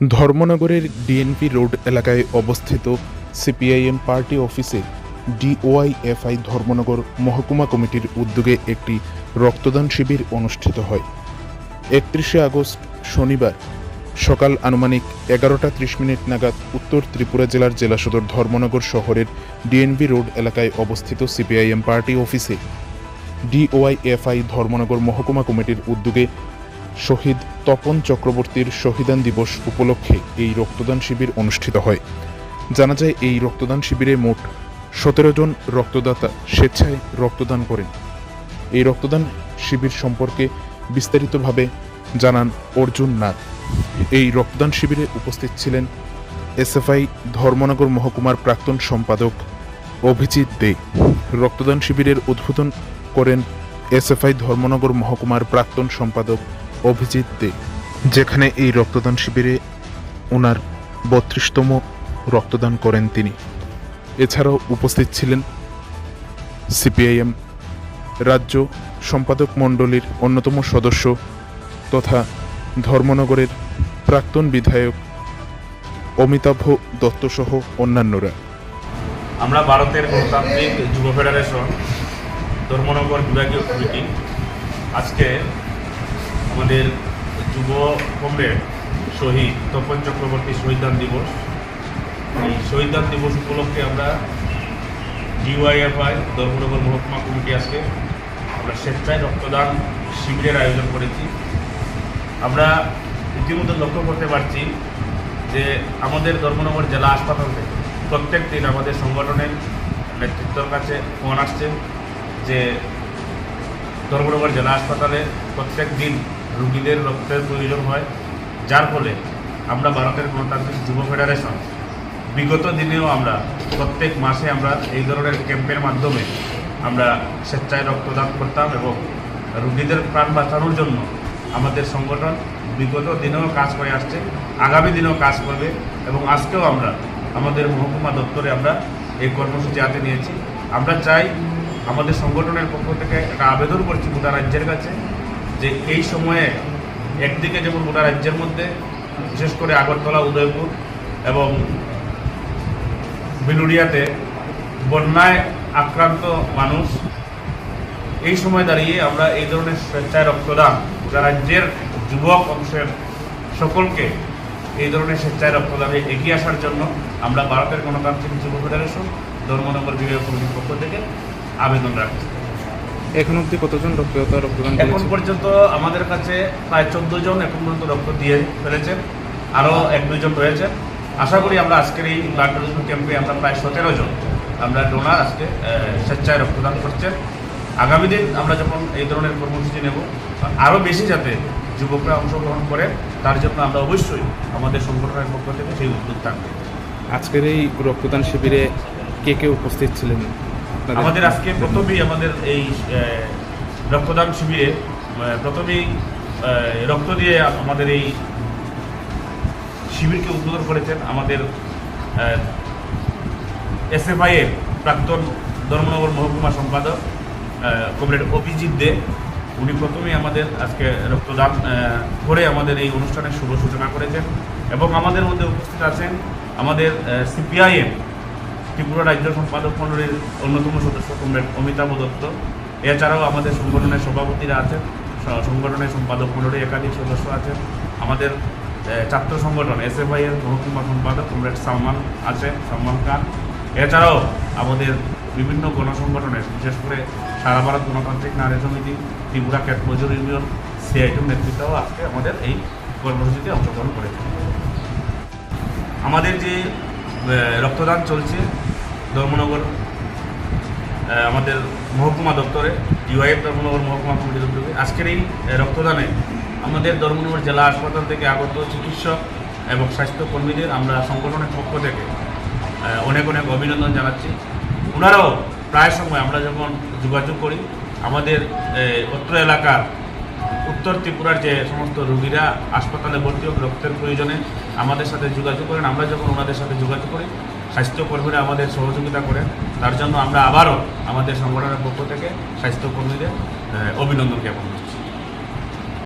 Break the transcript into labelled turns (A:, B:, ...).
A: ধর্মনগরের DNP road এলাকায় অবস্থিত CPIM party অফিসে ডিওআইএফআই ধর্মনগর মহকুমা কমিটির উদ্যোগে একটি রক্তদান শিবির অনুষ্ঠিত হয়। একত্রিশে আগস্ট, শনিবার, সকাল আনুমানিক এগারোটা ত্রিশ মিনিট নাগাদ উত্তর ত্রিপুরা জেলার জেলা সদর ধর্মনগর শহরের ডিএনবি রোড এলাকায় অবস্থিত সিপিআইএম পার্টি অফিসে ডিওআইএফআই ধর্মনগর মহকুমা কমিটির উদ্যোগে শহীদ তপন চক্রবর্তীর শহীদান দিবস উপলক্ষে এই রক্তদান শিবির অনুষ্ঠিত হয়। জানা যায়, এই রক্তদান শিবিরে মোট সতেরো জন রক্তদাতা স্বেচ্ছায় রক্তদান করেন। এই রক্তদান শিবির সম্পর্কে বিস্তারিতভাবে জানান অর্জুন নাথ। এই রক্তদান শিবিরে উপস্থিত ছিলেন এসএফআই ধর্মনগর মহকুমার প্রাক্তন সম্পাদক অভিজিৎ দে। রক্তদান শিবিরের উদ্বোধন করেন এসএফআই ধর্মনগর মহকুমার প্রাক্তন সম্পাদক অভিজিৎ দে, যেখানে এই রক্তদান শিবিরে ওনার বত্রিশতম রক্তদান করেন তিনি। এছাড়াও উপস্থিত ছিলেন সিপিআইএম রাজ্য সম্পাদক মণ্ডলীর অন্যতম সদস্য তথা ধর্মনগরের প্রাক্তন বিধায়ক অমিতাভ দত্তসহ অন্যান্যরা।
B: আমরা ভারতের গণতান্ত্রিক যুব ফেডারেশন ধর্মনগর বিভাগীয় কমিটি আজকে আমাদের যুব কমরেড শহীদ তপন চক্রবর্তী শহীদদান দিবস। এই শহীদদান দিবস উপলক্ষে আমরা ডিওয়াইএফআই ধর্মনগর মহকুমা কমিটি আজকে আমরা স্বেচ্ছায় রক্তদান শিবিরের আয়োজন করেছি। আমরা ইতিমধ্যে লক্ষ্য করতে পারছি যে আমাদের ধর্মনগর জেলা হাসপাতাল প্রত্যেক দিন আমাদের সংগঠনের নেতৃত্বর কাছে ফোন আসছে যে ধর্মনগর জেলা হাসপাতালে প্রত্যেক দিন রুগীদের রক্তের প্রয়োজন হয়, যার ফলে আমরা ভারতের গণতান্ত্রিক যুব ফেডারেশন, বিগত দিনেও আমরা প্রত্যেক মাসে আমরা এই ধরনের ক্যাম্পের মাধ্যমে আমরা স্বেচ্ছায় রক্তদান করতাম এবং রুগীদের প্রাণ বাঁচানোর জন্য আমাদের সংগঠন বিগত দিনেও কাজ করে আসছে, আগামী দিনেও কাজ করবে এবং আজকেও আমরা আমাদের মহকুমা দপ্তরে আমরা এই কর্মসূচি হাতে নিয়েছি। আমরা চাই আমাদের সংগঠনের পক্ষ থেকে একটা আবেদন করছি গোটা রাজ্যের কাছে। যে এই সময়ে একদিকে যেমন গোটা রাজ্যের মধ্যে, বিশেষ করে আগরতলা, উদয়পুর এবং বিলুড়িয়াতে বন্যায় আক্রান্ত মানুষ, এই সময় দাঁড়িয়ে আমরা এই ধরনের স্বেচ্ছায় রক্তদান গোটা রাজ্যের যুবক অংশের সকলকে এই ধরনের স্বেচ্ছায় রক্তদানে এগিয়ে আসার জন্য আমরা ভারতের গণতান্ত্রিক যুব ফেডারেশন, ধর্মনগর বিভাগ কমিটির পক্ষ থেকে আবেদন রাখছি।
C: এখন অবধি কতজন রক্তদাতা রক্তদান
B: এখন পর্যন্ত আমাদের কাছে প্রায় চোদ্দ জন এখন পর্যন্ত রক্ত দিয়ে ফেলেছেন আরও এক দুজন রয়েছে। আশা করি আমরা আজকের এই ব্লাড ডোনেশন ক্যাম্পে আমরা প্রায় সতেরো জন আমরা ডোনার আজকে স্বেচ্ছায় রক্তদান করছেন আগামী দিন আমরা যখন এই ধরনের কর্মসূচি নেব আরও বেশি যাতে যুবকরা অংশগ্রহণ করে তার জন্য আমরা অবশ্যই আমাদের সংগঠনের পক্ষ থেকে সেই উদ্যোগ থাকবে।
C: আজকের এই রক্তদান শিবিরে কে কে উপস্থিত ছিলেন? আপনাদের?
B: আমাদের আজকে প্রথমেই আমাদের এই রক্তদান শিবিরে প্রথমেই রক্ত দিয়ে আমাদের এই শিবিরকে উদ্বোধন করেছেন আমাদের এসএফআই এর প্রাক্তন ধর্মনগর মহকুমা সম্পাদক কমরেড অভিজিৎ দে উনি প্রথমেই আমাদের আজকে রক্তদান করে আমাদের এই অনুষ্ঠানের শুভ সূচনা করেছেন এবং আমাদের মধ্যে উপস্থিত আছেন আমাদের সিপিআইএম ত্রিপুরা রাজ্য সম্পাদক মণ্ডলীর অন্যতম সদস্য কমরেড অমিতাভ দত্ত। এছাড়াও আমাদের সংগঠনের সভাপতিরা আছেন সংগঠনের সম্পাদক মণ্ডলীর একাধিক সদস্য আছেন। আমাদের ছাত্র সংগঠন এসএফআই এর মহকুমা সম্পাদক কমরেড সালমান আছেন, সালমান খান। এছাড়াও আমাদের বিভিন্ন গণসংগঠনের, বিশেষ করে সারা ভারত গণতান্ত্রিক নারী সমিতি, ত্রিপুরা ক্যাট মজুর ইউনিয়ন, সিআইটির নেতৃত্বও আজকে আমাদের এই কর্মসূচিতে অংশগ্রহণ করেছে আমাদের যে রক্তদান চলছে ধর্মনগর আমাদের মহকুমা দপ্তরে ইউআইএফ ধর্মনগর মহকুমা কমিটি দপ্তরে। আজকের এই রক্তদানে আমাদের ধর্মনগর জেলা হাসপাতাল থেকে আগত চিকিৎসক এবং স্বাস্থ্যকর্মীদের আমরা সংগঠনের পক্ষ থেকে অনেক অনেক অভিনন্দন জানাচ্ছি। ওনারাও প্রায় সময় আমরা যখন যোগাযোগ করি, আমাদের অত্র এলাকার উত্তর ত্রিপুরার যে সমস্ত রুগীরা হাসপাতালে ভর্তি হোক, রক্তের প্রয়োজনে আমাদের সাথে যোগাযোগ করেন, আমরা যখন ওনাদের সাথে যোগাযোগ করি স্বাস্থ্যকর্মীরা আমাদের সহযোগিতা করে, তার জন্য আমরা আবারও আমাদের সংগঠনের পক্ষ থেকে স্বাস্থ্যকর্মীদের অভিনন্দন জ্ঞাপন করছি।